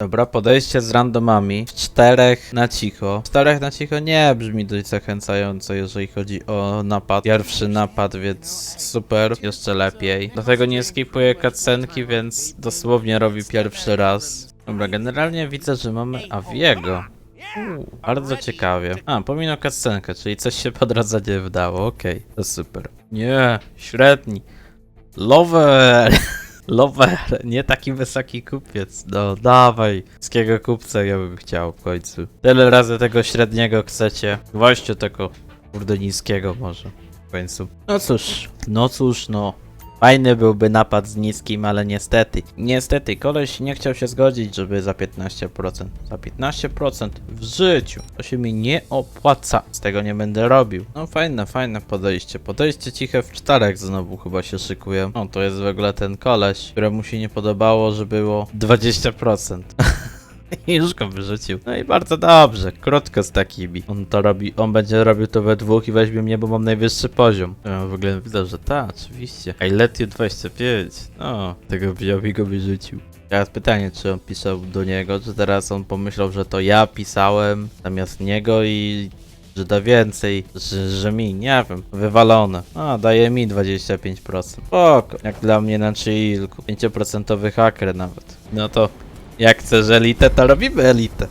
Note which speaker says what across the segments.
Speaker 1: Dobra, podejście z randomami w czterech na cicho. Czterech na cicho nie brzmi dość zachęcająco, jeżeli chodzi o napad. Pierwszy napad, więc super, jeszcze lepiej. Dlatego nie skipuję cutscenki, więc dosłownie robi pierwszy raz. Dobra, generalnie widzę, że mamy Aviego. Uuu, bardzo ciekawie. A, pomimo cutscenkę, czyli coś się po drodze nie wydało, okej, to super. Nie, średni. Lover! Lover, nie taki wysoki kupiec. No dawaj, niskiego kupca ja bym chciał w końcu. Tyle razy tego średniego chcecie. Właśnie tego kurde niskiego może w końcu. No cóż, no cóż, no. Fajny byłby napad z niskim, ale niestety. Niestety, koleś nie chciał się zgodzić, żeby za 15%. Za 15% w życiu. To się mi nie opłaca. Z tego nie będę robił. No fajne, fajne podejście. Podejście ciche w czterech znowu chyba się szykuje. No to jest w ogóle ten koleś, któremu się nie podobało, że było 20%. Już go wyrzucił. No i bardzo dobrze, krótko z takimi. On to robi, on będzie robił to we dwóch i weźmie mnie, bo mam najwyższy poziom. Ja w ogóle widzę, że tak, oczywiście. I let you 25. No, tego wziął i go wyrzucił. Teraz pytanie, czy on pisał do niego, czy teraz on pomyślał, że to ja pisałem zamiast niego i że da więcej, że, że mi, nie wiem, wywalone. A, daje mi 25%. Spoko, jak dla mnie na chillku. 5% haker nawet. No to jak chcesz elitę, to robimy elitę.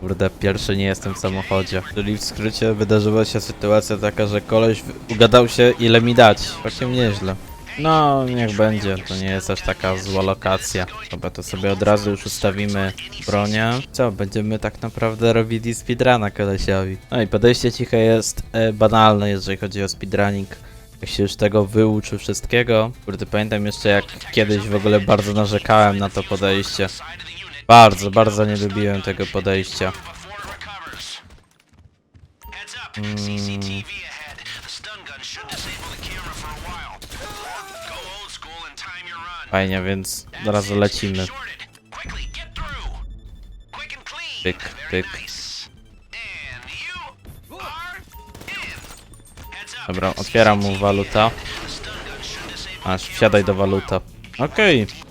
Speaker 1: Kurde, pierwszy nie jestem w samochodzie. Czyli w skrócie wydarzyła się sytuacja taka, że koleś ugadał się ile mi dać. Całkiem nieźle. No, niech będzie, to nie jest aż taka zła lokacja. Dobra, to sobie od razu już ustawimy bronię. Co, będziemy tak naprawdę robili speedruna kolesiowi. No i podejście ciche jest e, banalne, jeżeli chodzi o speedrunning. Jak się już tego wyuczy wszystkiego. Kurde, pamiętam jeszcze jak kiedyś w ogóle bardzo narzekałem na to podejście. Bardzo, bardzo nie lubiłem tego podejścia.
Speaker 2: Run.
Speaker 1: Fajnie, więc od razu lecimy. Pyk, pyk. Dobra, otwieram mu waluta. Aż wsiadaj do waluta. Okej,
Speaker 2: Good.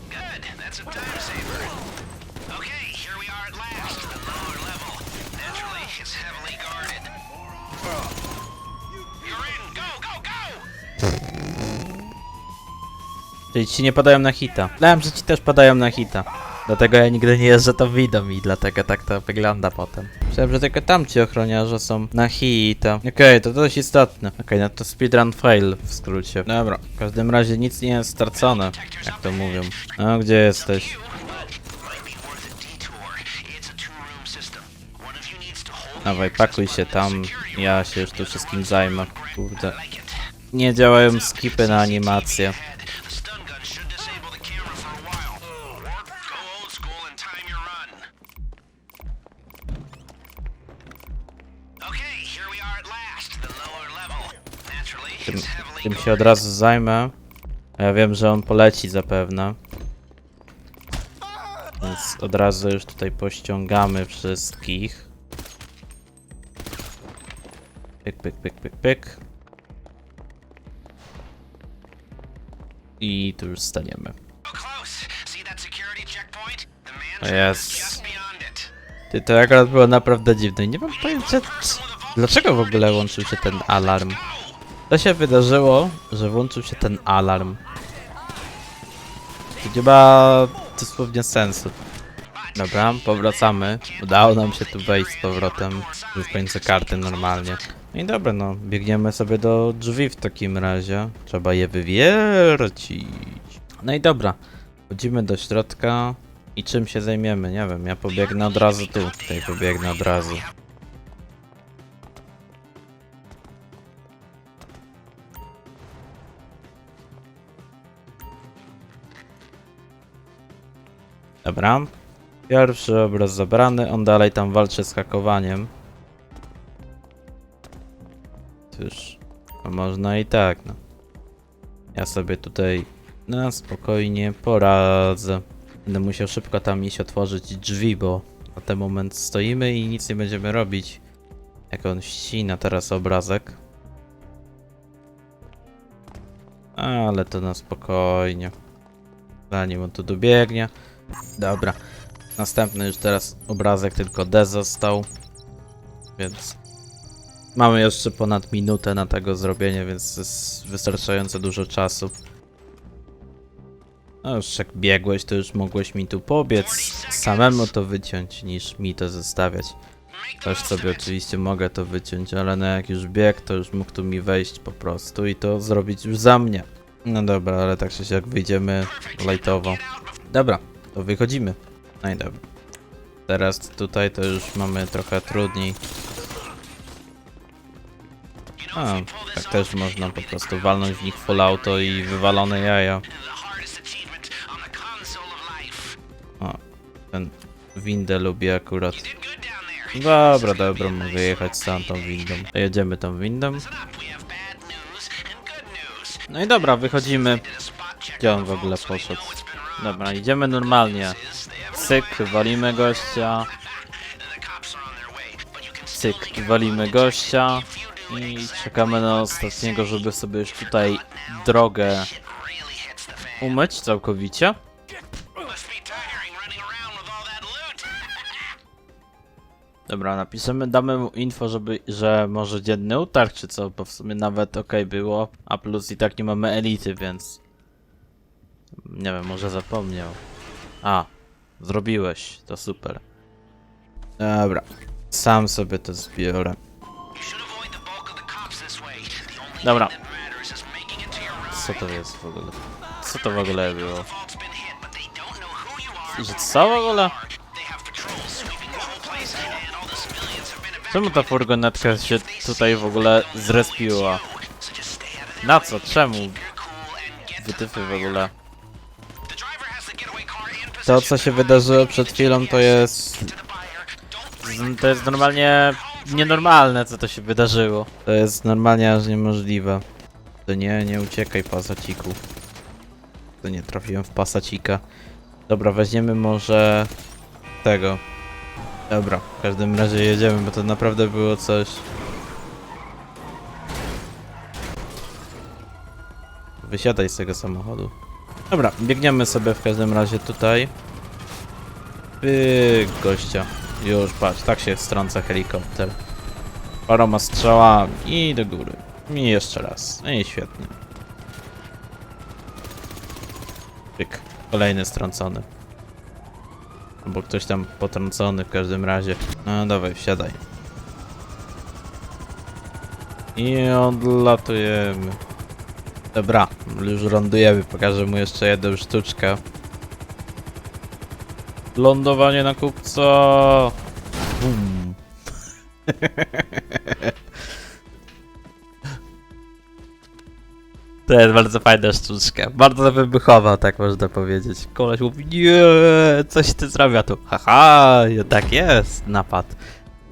Speaker 1: Czyli ci nie padają na hita. Myślałem, że ci też padają na hita. Dlatego ja nigdy nie jeżdżę to widą i dlatego tak to wygląda potem. Myślałem, że tylko tamci ochroniarze są na hita. Okej, to dość istotne. Okej, no to speedrun fail w skrócie. Dobra, w każdym razie nic nie jest stracone, jak to mówią. No, gdzie jesteś? Dawaj, pakuj się tam, ja się już tu wszystkim zajmę. Kurde. Nie działają skipy na animację. Się od razu zajmę. Ja wiem, że on poleci zapewne. Więc od razu już tutaj pościągamy wszystkich. Pyk, pyk, pyk, pyk, pyk. I tu już staniemy. Jest. Ty, to akurat było naprawdę dziwne. Nie mam pojęcia, dlaczego w ogóle łączył się ten alarm. To się wydarzyło, że włączył się ten alarm. To nie ma dosłownie sensu. Dobra, powracamy. Udało nam się tu wejść z powrotem. W końcu karty normalnie. No i dobra, no, biegniemy sobie do drzwi w takim razie. Trzeba je wywiercić. No i dobra, wchodzimy do środka. I czym się zajmiemy? Nie wiem, ja pobiegnę od razu tu. Tutaj pobiegnę od razu. Dobra. Pierwszy obraz zabrany, on dalej tam walczy z hakowaniem. Cóż, no można i tak, no. Ja sobie tutaj na spokojnie poradzę. Będę musiał szybko tam iść otworzyć drzwi, bo na ten moment stoimy i nic nie będziemy robić. Jak on ścina teraz obrazek. Ale to na spokojnie. Zanim on tu dobiegnie. Dobra. Następny już teraz obrazek tylko D został. Więc mamy jeszcze ponad minutę na tego zrobienie, więc jest wystarczająco dużo czasu. No już jak biegłeś, to już mogłeś mi tu pobiec, samemu to wyciąć, niż mi to zostawiać. Też sobie oczywiście mogę to wyciąć, ale no jak już bieg, to już mógł tu mi wejść po prostu i to zrobić już za mnie. No dobra, ale tak czy siak wyjdziemy lightowo. Dobra, to wychodzimy. No i dobra. Teraz tutaj to już mamy trochę trudniej. A, tak też można po prostu walnąć w nich full auto i wywalone jaja. O, ten windę lubię akurat. Dobra, dobra, mogę jechać z tamtą windą. Jedziemy tą windą. No i dobra, wychodzimy. Gdzie
Speaker 2: on
Speaker 1: w ogóle poszedł? Dobra, idziemy normalnie. Cyk, walimy gościa. Cyk, walimy gościa. I czekamy na ostatniego, żeby sobie już tutaj drogę umyć całkowicie. Dobra, napiszemy, damy mu info, żeby, że może dzienny utarg czy co, bo w sumie nawet ok było, a plus i tak nie mamy elity, więc nie wiem, może zapomniał. A, zrobiłeś, to super. Dobra, sam sobie to zbiorę. Dobra, co to jest w ogóle? Co to w ogóle było? Że co w ogóle? Czemu ta furgonetka się tutaj w ogóle zrespiła? Na co? Czemu? Wytyfy w ogóle. To, co się wydarzyło przed chwilą, to jest
Speaker 2: To
Speaker 1: jest normalnie nienormalne, co to się wydarzyło. To jest normalnie aż niemożliwe. To nie, nie uciekaj pasaciku. To nie trafiłem w pasacika. Dobra, weźmiemy może tego. Dobra, w każdym razie jedziemy, bo to naprawdę było coś. Wysiadaj z tego samochodu. Dobra, biegniemy sobie w każdym razie tutaj. Pyk, gościa. Już patrz, tak się strąca helikopter. Paroma strzałami i do góry. I jeszcze raz. No i świetnie. Pyk. Kolejny strącony. Albo ktoś tam potrącony w każdym razie. No dawaj, wsiadaj. I odlatujemy. Dobra, już lądujemy. Pokażę mu jeszcze jedną sztuczkę. Lądowanie na kupca. Bum. To jest bardzo fajna sztuczka. Bardzo wybuchowa, tak można powiedzieć. Koleś mówi, nie, coś ty zrobiła tu. Haha, tak jest. Napad.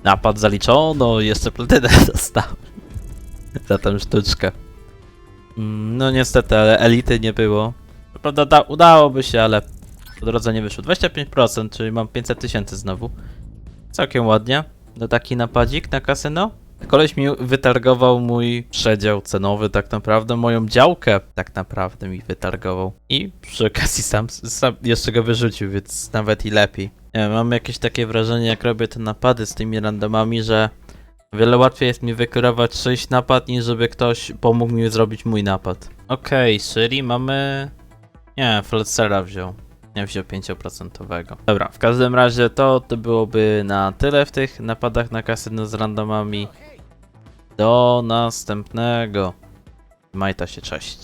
Speaker 1: Napad zaliczono, jeszcze platynę dostał. Za tę sztuczkę. Mm, No niestety, ale elity nie było. Co Prawda, da, udałoby się, ale po drodze nie wyszło. 25%, czyli mam 500 tysięcy znowu. Całkiem ładnie. No taki napadzik na kasyno. Koleś mi wytargował mój przedział cenowy, tak naprawdę, moją działkę tak naprawdę mi wytargował. I przy okazji sam, sam jeszcze go wyrzucił, więc nawet i lepiej. Nie mam jakieś takie wrażenie, jak robię te napady z tymi randomami, że wiele łatwiej jest mi wykierować czyjś napad, niż żeby ktoś pomógł mi zrobić mój napad. Okej, czyli mamy... Nie, Fletchera wziął. Nie wziął 5%. Dobra, w każdym razie to, to byłoby na tyle w tych napadach na kasyno z randomami. Do następnego. Majta się, cześć.